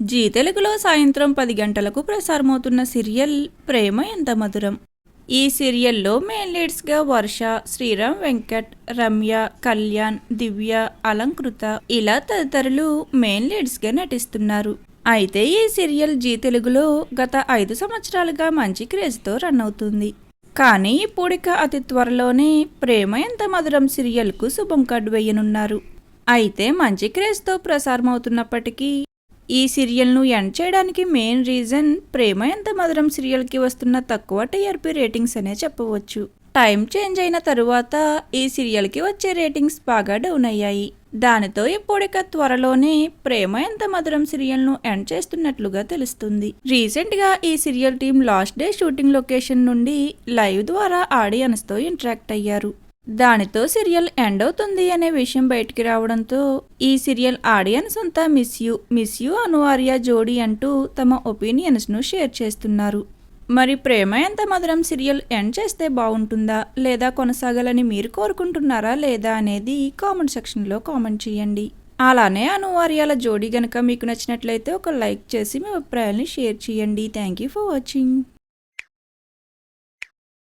G తెలుగులో సాయంత్రం పది గంటలకు ప్రసారమవుతున్న సీరియల్ ప్రేమ ఎంత మధురం. ఈ సీరియల్లో మెయిన్ లీడ్స్గా వర్ష శ్రీరామ్ వెంకట్ రమ్య కళ్యాణ్ దివ్య అలంకృత ఇలా తదితరులు మెయిన్ లీడ్స్గా నటిస్తున్నారు. అయితే ఈ సీరియల్ జీ తెలుగులో గత ఐదు సంవత్సరాలుగా మంచి క్రేజ్తో రన్ అవుతుంది. కానీ ఇప్పుడిక అతి త్వరలోనే ప్రేమ ఎంత మధురం సీరియల్కు శుభం కార్డు వేయనున్నారు అయితే మంచి క్రేజ్తో ప్రసారమవుతున్నప్పటికీ ఈ సీరియల్ను ఎండ్ చేయడానికి మెయిన్ రీజన్ ప్రేమ ఎంత మధురం సీరియల్కి వస్తున్న తక్కువ టీఆర్పీ రేటింగ్స్ అనే చెప్పవచ్చు. టైం చేంజ్ అయిన తరువాత ఈ సీరియల్కి వచ్చే రేటింగ్స్ బాగా డౌన్ అయ్యాయి. దానితో ఇప్పుడిక త్వరలోనే ప్రేమ ఎంత మధురం సీరియల్ను ఎండ్ చేస్తున్నట్లుగా తెలుస్తుంది. రీసెంట్గా ఈ serial team last day shooting location నుండి లైవ్ ద్వారా ఆడియన్స్తో ఇంటరాక్ట్ అయ్యారు. దానితో సీరియల్ ఎండ్ అవుతుంది అనే విషయం బయటికి రావడంతో ఈ సీరియల్ ఆడియన్స్ అంతా మిస్ యూ మిస్ యూ అనువార్య జోడీ అంటూ తమ ఒపీనియన్స్ను షేర్ చేస్తున్నారు. మరి ప్రేమ ఎంత మధురం సీరియల్ ఎండ్ చేస్తే బాగుంటుందా? లేదా కొనసాగాలని మీరు కోరుకుంటున్నారా లేదా అనేది కామెంట్ సెక్షన్లో కామెంట్ చేయండి. అలానే అనువార్యాల జోడీ గనక మీకు నచ్చినట్లయితే ఒక లైక్ చేసి మీ అభిప్రాయాన్ని షేర్ చేయండి. Thank you for watching.